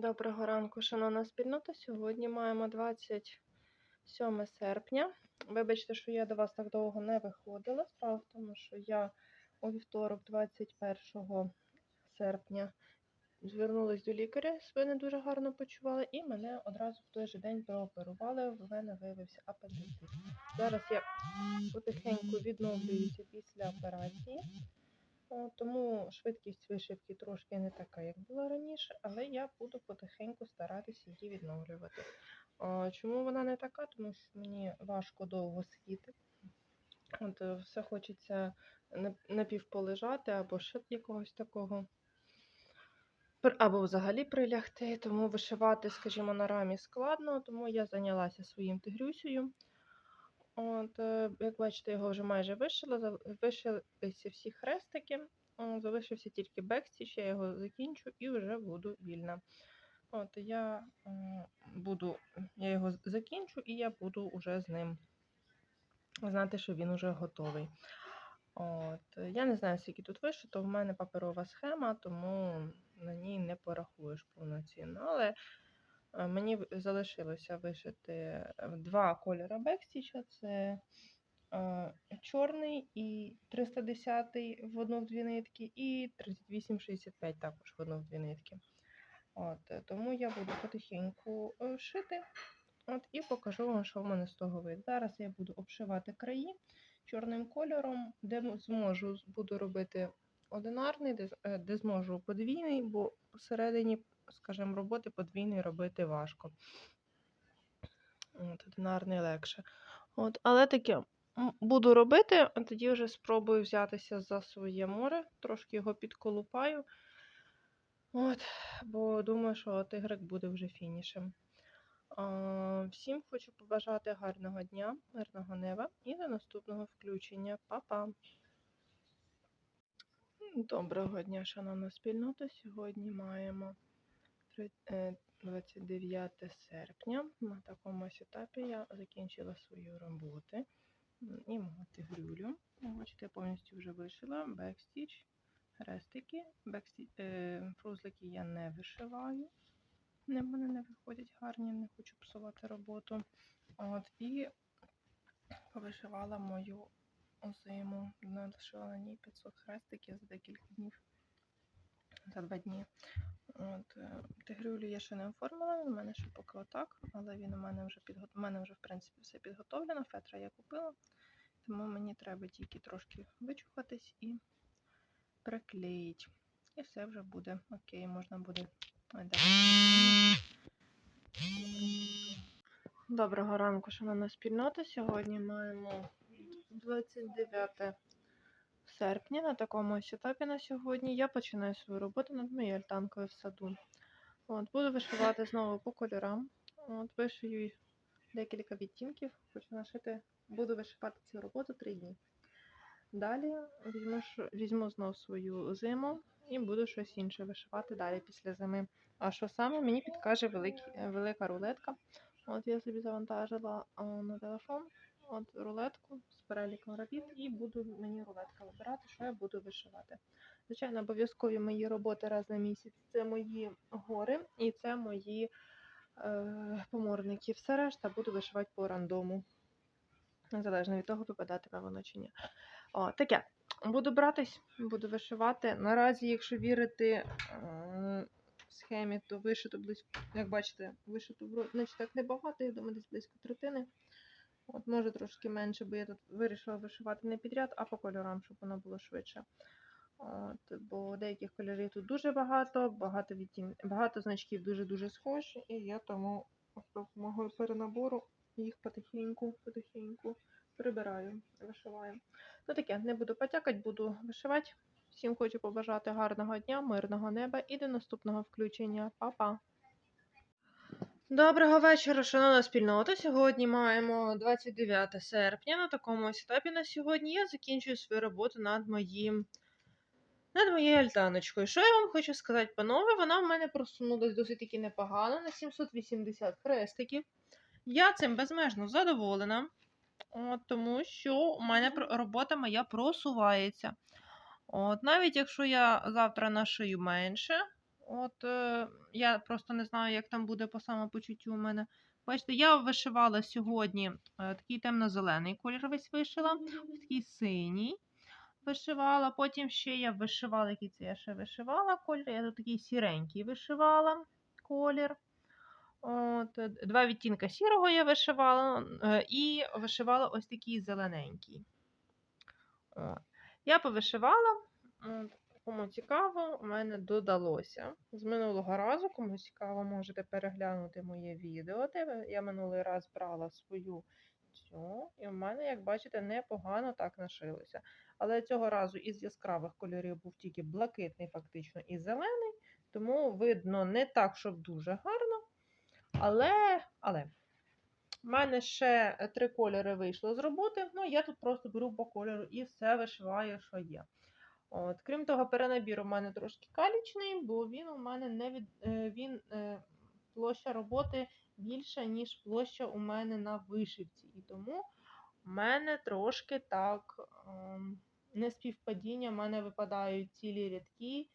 Доброго ранку, шановна спільнота. Сьогодні маємо 27 серпня. Вибачте, що я до вас так довго не виходила. Справа в тому, що я у вівторок, 21 серпня, звернулася до лікаря, себе не дуже гарно почувала, і мене одразу в той же день прооперували. В мене виявився апендицит. Зараз я потихеньку відновлююся після операції. О, Тому швидкість вишивки трошки не така, як була раніше, але я буду потихеньку старатися її відновлювати. Чому вона не така? Тому що мені важко довго сидіти. От е, все хочеться напівполежати або ще якогось такого. Або взагалі прилягти, тому вишивати, скажімо, на рамі складно, тому я зайнялася своїм тигрюсею. От, е, як бачите, його вже майже вишила. Вишилися всі хрестики. Залишився тільки бекстіч, я його закінчу і вже буду вільна. От, я буду, я його закінчу і я буду вже з ним знати, що він уже готовий. От, я не знаю, скільки тут вишито, в мене паперова схема, тому на ній не порахуєш повноцінно. Але мені залишилося вишити е, два кольори бекстіча. Це е, чорний і 310 в одну в дві нитки, і 3865 також в одну в дві нитки. От, е, тому я буду потихеньку е, шити. От, і покажу вам, що в мене з того вийде. Зараз я буду обшивати краї чорним кольором, де зможу, буду робити одинарний, де, е, де зможу подвійний, бо всередині, скажімо, роботи подвійний робити важко. От, одинарний легше. От, але таке буду робити, а тоді вже спробую взятися за своє море, трошки його підколупаю. От, бо думаю, що тигрик буде вже фінішем. А, Всім хочу побажати гарного дня, мирного неба і до наступного включення. Па-па! Доброго дня, шановна спільнота. Сьогодні маємо 29 серпня. На такому ось етапі я закінчила свої роботи і мого тигрюлю. Бачите, я повністю вже вишила бекстіч, хрестики, бексті... е, фрузлики я не вишиваю. Не, вони не виходять гарні, не хочу псувати роботу. От, і повишивала мою зиму. Надшила на ній 500 хрестиків за декілька днів. За два дні. От, е, тигрюлю я ще не оформила, у мене ще поки отак, але він у мене вже підго... у мене вже в принципі все підготовлено. Фетра я купила, тому мені треба тільки трошки вичухатись і приклеїть. І все вже буде окей, можна буде. Доброго ранку, шановна спільнота. Сьогодні маємо 29 серпня. На такому ось етапі на сьогодні я починаю свою роботу над моєю альтанкою в саду. От, буду вишивати знову по кольорам. От, вишию декілька відтінків. Хочу нашити, буду вишивати цю роботу 3 дні. Далі візьму, візьму знов свою зиму і буду щось інше вишивати далі після зими. А що саме мені підкаже великі, е, велика рулетка. От я собі завантажила на телефон от рулетку з переліком робіт, і буду мені рулетка вибирати, що я буду вишивати. Звичайно, обов'язкові мої роботи раз на місяць. Це мої гори і це мої е, поморники. Все решта буду вишивати по рандому. Незалежно від того, випадатиме воно чи ні. О, таке. Буду братись, буду вишивати. Наразі, якщо вірити е, схемі, то вишито близько, як бачите, вишито значить так небагато, я думаю, десь близько третини. От може трошки менше, бо я тут вирішила вишивати не підряд, а по кольорам, щоб воно було швидше. От, бо деяких кольорів тут дуже багато, багато відтін... багато значків дуже-дуже схожі, і я тому допомогою перенабору їх потихеньку, потихеньку прибираю, вишиваю. Ну таке, не буду потякати, буду вишивати. Всім хочу побажати гарного дня, мирного неба і до наступного включення. Па-па! Доброго вечора, шановна спільнота. Сьогодні маємо 29 серпня. На такому ось етапі на сьогодні я закінчую свою роботу над моїм. Над моєю альтаночкою. Що я вам хочу сказати, панове? Вона в мене просунулась досить таки непогано на 780 хрестиків. Я цим безмежно задоволена, от, тому що у мене робота моя просувається. От, навіть якщо я завтра нашию менше, От е, я просто не знаю, як там буде по самопочуттю у мене. Бачите, я вишивала сьогодні е, такий темно-зелений колір весь вишила, такий синій вишивала. Потім ще я вишивала, який це я ще вишивала колір. Я тут такий сіренький вишивала колір. От, е, два відтінка сірого я вишивала е, і вишивала ось такий зелененький. От. Я повишивала. От. Кому цікаво, у мене додалося. З минулого разу, кому цікаво, можете переглянути моє відео. Де я минулий раз брала свою цю, і в мене, як бачите, непогано так нашилося. Але цього разу із яскравих кольорів був тільки блакитний, фактично, і зелений, тому видно не так, щоб дуже гарно. Але, але, в мене ще три кольори вийшло з роботи. Ну, я тут просто беру по кольору і все вишиваю, що є. От, Крім того, перенабір у мене трошки калічний, бо він у мене не від е, він е, площа роботи більша, ніж площа у мене на вишивці. І тому в мене трошки так ем, неспівпадіння, в мене випадають цілі рядки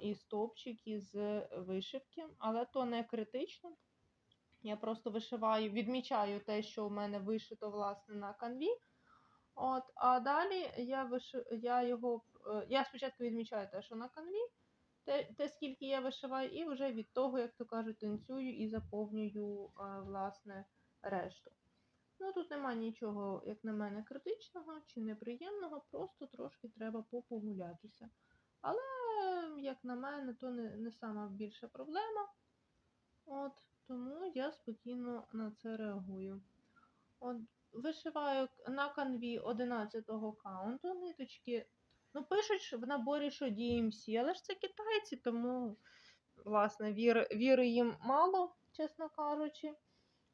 і стовпчики з вишивки, але то не критично. Я просто вишиваю, відмічаю те, що у мене вишито власне на канві. От, а далі я виши... я його. Е, Я спочатку відмічаю те, що на канві, те, те, скільки я вишиваю, і вже від того, як то кажуть, танцюю і заповнюю е, власне решту. Ну тут нема нічого, як на мене, критичного чи неприємного, просто трошки треба попогулятися. Але, як на мене, то не, не сама більша проблема. От, тому я спокійно на це реагую. От, вишиваю на канві 11-го каунту ниточки. Ну, пишуть в наборі, що DMC, але ж це китайці, тому, власне, віри, віри їм мало, чесно кажучи.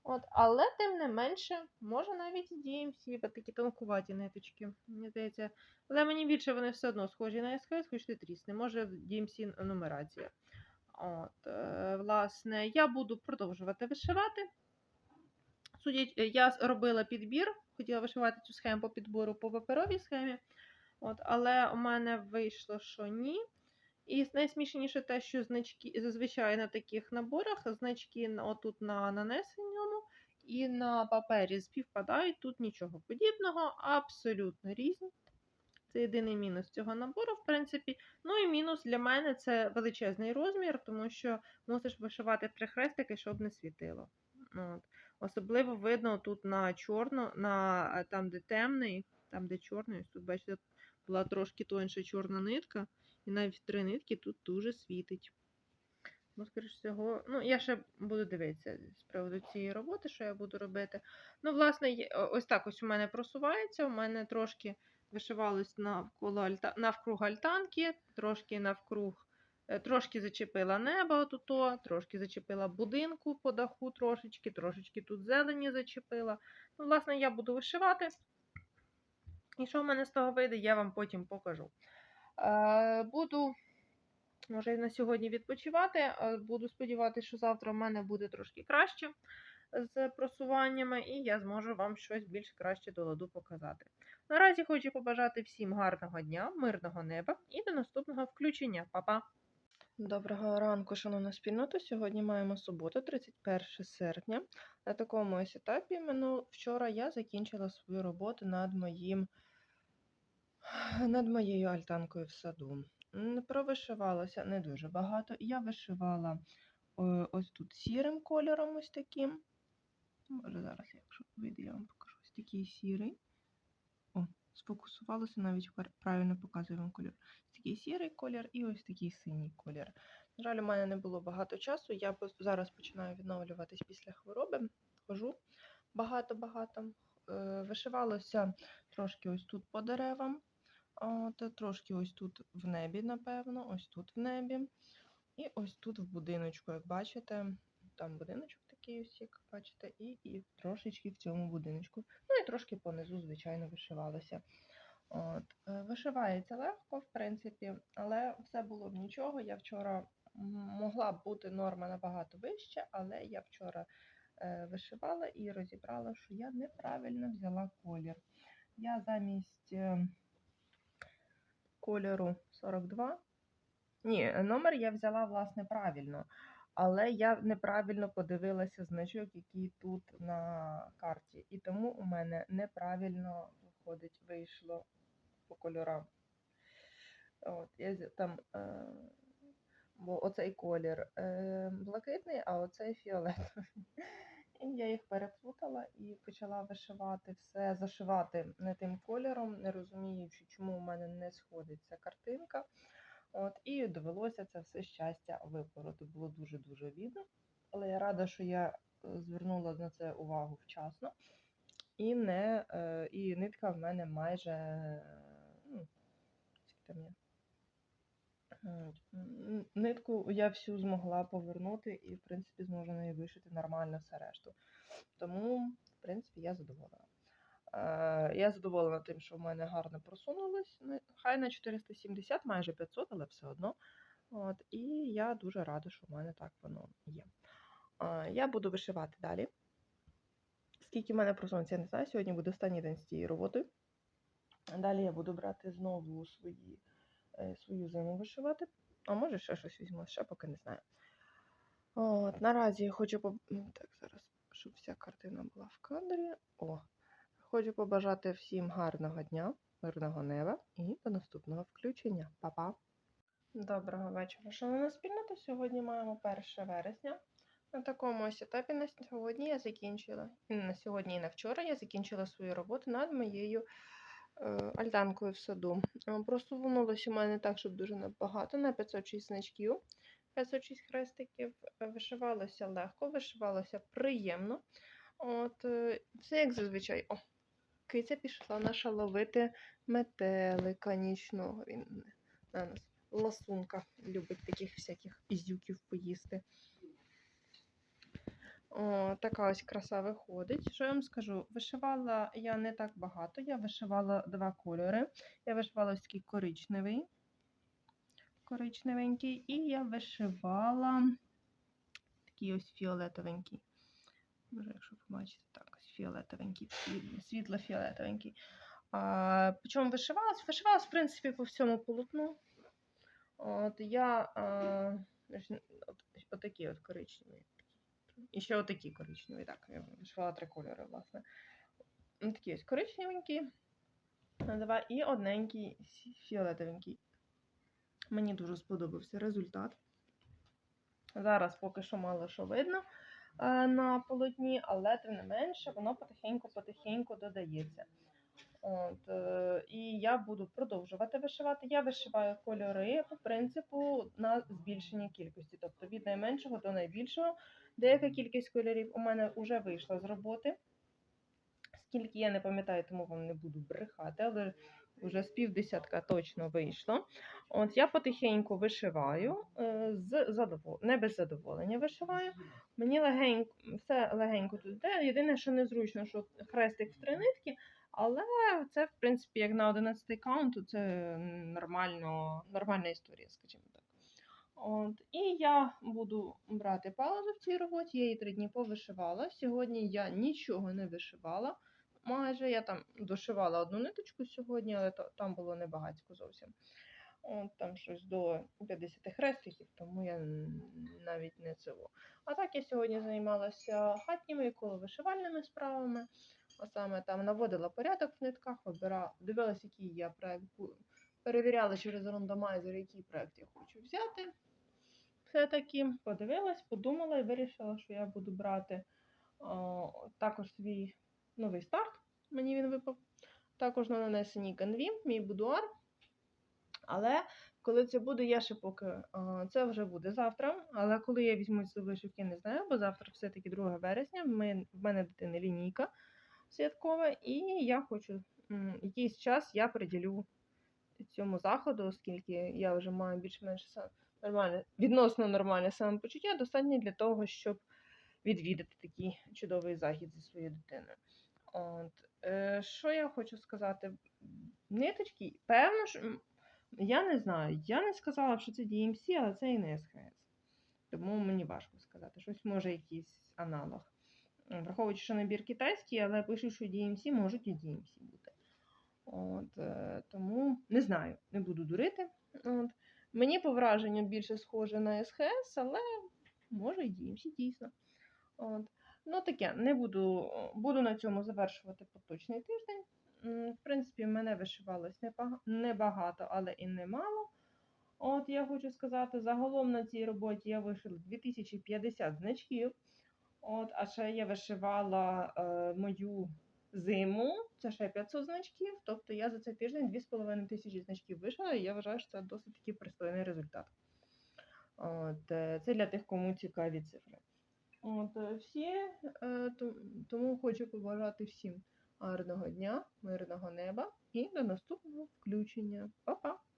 От, але тим не менше, може навіть DMC, такі тонкуваті ниточки. Мені здається. Але мені більше вони все одно схожі на SKS, хоч ти трісне. Може DMC нумерація. От, е, власне, я буду продовжувати вишивати. Судять, я робила підбір, хотіла вишивати цю схему по підбору по паперовій схемі. От, але у мене вийшло, що ні. І найсмішніше те, що значки, зазвичай на таких наборах значки на- отут на нанесеному і на папері співпадають. Тут нічого подібного, абсолютно різні. Це єдиний мінус цього набору, в принципі. Ну і мінус для мене це величезний розмір, тому що мусиш вишивати три хрестики, щоб не світило. От. Особливо видно тут на чорно, на е, там, де темний, там, де чорний, тут, бачите, була трошки тонша чорна нитка, і навіть три нитки тут дуже світить. Ну, скоріш всього, ну, я ще буду дивитися з приводу цієї роботи, що я буду робити. Ну, власне, ось так ось у мене просувається. У мене трошки вишивалось навколо навкруг альтанки, трошки навкруг, трошки зачепила небо тут, трошки зачепила будинку по даху, трошечки, трошечки тут зелені зачепила. Ну, власне, я буду вишивати. І що в мене з того вийде, я вам потім покажу. Е, буду, може, на сьогодні відпочивати. е, Буду сподіватися, що завтра в мене буде трошки краще з просуваннями, і я зможу вам щось більш краще до ладу показати. Наразі хочу побажати всім гарного дня, мирного неба і до наступного включення. Па-па! Доброго ранку, шановна спільнота. Сьогодні маємо суботу, 31 серпня. На такому ось етапі мину... вчора я закінчила свою роботу над моїм над моєю альтанкою в саду. Провишивалося не дуже багато. Я вишивала е, ось тут сірим кольором, ось таким. Може, зараз, якщо вийде, я вам покажу. Ось такий сірий. О, сфокусувалося, навіть правильно показую вам кольор. Такий сірий колір і ось такий синій колір. На жаль, у мене не було багато часу. Я зараз починаю відновлюватись після хвороби. Хожу багато-багато. Е, Вишивалося трошки ось тут по деревам, от, трошки ось тут в небі, напевно, ось тут в небі. І ось тут в будиночку, як бачите, там будиночок такий ось, як бачите, і, і трошечки в цьому будиночку. Ну і трошки понизу, звичайно, вишивалося. От. е, Вишивається легко, в принципі, але все було б нічого. Я вчора могла б бути норма набагато вища, але я вчора е, вишивала і розібрала, що я неправильно взяла колір. Я замість е, кольору 42 Ні, номер я взяла, власне, правильно, але я неправильно подивилася значок, який тут на карті. І тому у мене неправильно виходить, вийшло по кольорам. От, я там, е, бо оцей колір е, блакитний, а оцей фіолетовий. І я їх переплутала і почала вишивати все, зашивати не тим кольором, не розуміючи, чому у мене не сходиться картинка. От, і довелося це все щастя випороти. Було дуже-дуже обідно. Але я рада, що я е, звернула на це увагу вчасно. І, не, е, і нитка в мене майже. М, Нитку я всю змогла повернути і, в принципі, зможу нею вишити нормально все решту. Тому, в принципі, я задоволена. Е, я задоволена тим, що в мене гарно просунулось. Ну, Хай на 470, майже 500, але все одно. От, і я дуже рада, що в мене так воно є. Е, я буду вишивати далі. Скільки в мене просунеться, я не знаю. Сьогодні буде останній день з цією роботою. Далі я буду брати знову свої, е, свою зиму вишивати. А може ще щось візьму, ще поки не знаю. От, наразі я хочу поб... так, зараз, щоб вся картина була в кадрі. О, хочу побажати всім гарного дня, мирного неба і до наступного включення. Па-па! Доброго вечора, шановна спільнота. Сьогодні маємо 1 вересня. На такому ось етапі на сьогодні я закінчила. На сьогодні і на вчора я закінчила свою роботу над моєю альтанкою в саду. Е, Просунулося у мене так, щоб дуже небагато, на 506 значків, 506 хрестиків. Е, Вишивалося легко, вишивалося приємно. От, е, все як зазвичай. О, киця пішла наша ловити метелика нічного. Він на нас ласунка любить таких всяких ізюків поїсти. О, така ось краса виходить. Що я вам скажу? Вишивала я не так багато, я вишивала два кольори. Я вишивала ось такий коричневий, коричневенький, і я вишивала такий ось фіолетовенький. Може, якщо побачите, так, ось фіолетовенький, світло-фіолетовенький. А, причому вишивалась? Вишивалась, в принципі, по всьому полотну. От я а, ж- от, коричневі. І ще отакі коричневі. Так, я вишивала три кольори, власне. Такі ось коричневенькі. Два і одненький фіолетовенький. Мені дуже сподобався результат. Зараз поки що мало що видно е, на полотні, але тим не менше воно потихеньку-потихеньку додається. От, е, і я буду продовжувати вишивати. Я вишиваю кольори по принципу на збільшення кількості, тобто від найменшого до найбільшого. Деяка кількість кольорів у мене вже вийшла з роботи. Скільки я не пам'ятаю, тому вам не буду брехати, але вже з півдесятка точно вийшло. От я потихеньку вишиваю, е, з задовол... не без задоволення вишиваю. Мені легенько, все легенько тут йде. Єдине, що незручно, що хрестик в три нитки, але це, в принципі, як на 11 каунт, то це нормально, нормальна історія, скажімо так. От, і я буду брати паузу в цій роботі. Я її три дні повишивала. Сьогодні я нічого не вишивала. Майже я там дошивала одну ниточку сьогодні, але то, там було небагацько зовсім. От, там щось до 50 хрестиків, тому я навіть не цього. А так я сьогодні займалася хатніми і коловишивальними справами. А саме там наводила порядок в нитках, вибирала, дивилася, який я проект перевіряла через рандомайзер, який проект я хочу взяти. Все-таки подивилась, подумала і вирішила, що я буду брати о, також свій новий старт. Мені він випав. Також на нанесеній канві, мій будуар. Але коли це буде, я ще поки це вже буде завтра. Але коли я візьмусь за вишивки, не знаю, бо завтра все-таки 2 вересня. Ми, в мене дитини лінійка святкова, і я хочу якийсь час я приділю цьому заходу, оскільки я вже маю більш-менш нормальне, відносно нормальне самопочуття, достатньо для того, щоб відвідати такий чудовий захід зі своєю дитиною. От, е, що я хочу сказати? Ниточки, певно, що я не знаю. Я не сказала, що це DMC, але це і не СХС. Тому мені важко сказати. Щось може якийсь аналог. М, Враховуючи, що набір китайський, але пишуть, що DMC можуть і DMC бути. От, е, тому не знаю, не буду дурити. От. Мені по враженню більше схоже на СХС, але може і DMC дійсно. От. Ну таке, не буду, буду на цьому завершувати поточний тиждень. В принципі, мене вишивалось небагато, але і немало. От я хочу сказати, загалом на цій роботі я вишила 2050 значків. От, а ще я вишивала е, мою зиму, це ще 500 значків. Тобто я за цей тиждень 2,5 тисячі значків вишила, і я вважаю, що це досить таки пристойний результат. От, е, це для тих, кому цікаві цифри. От, е, всі, е, тому хочу побажати всім гарного дня, мирного неба і до наступного включення. Па-па!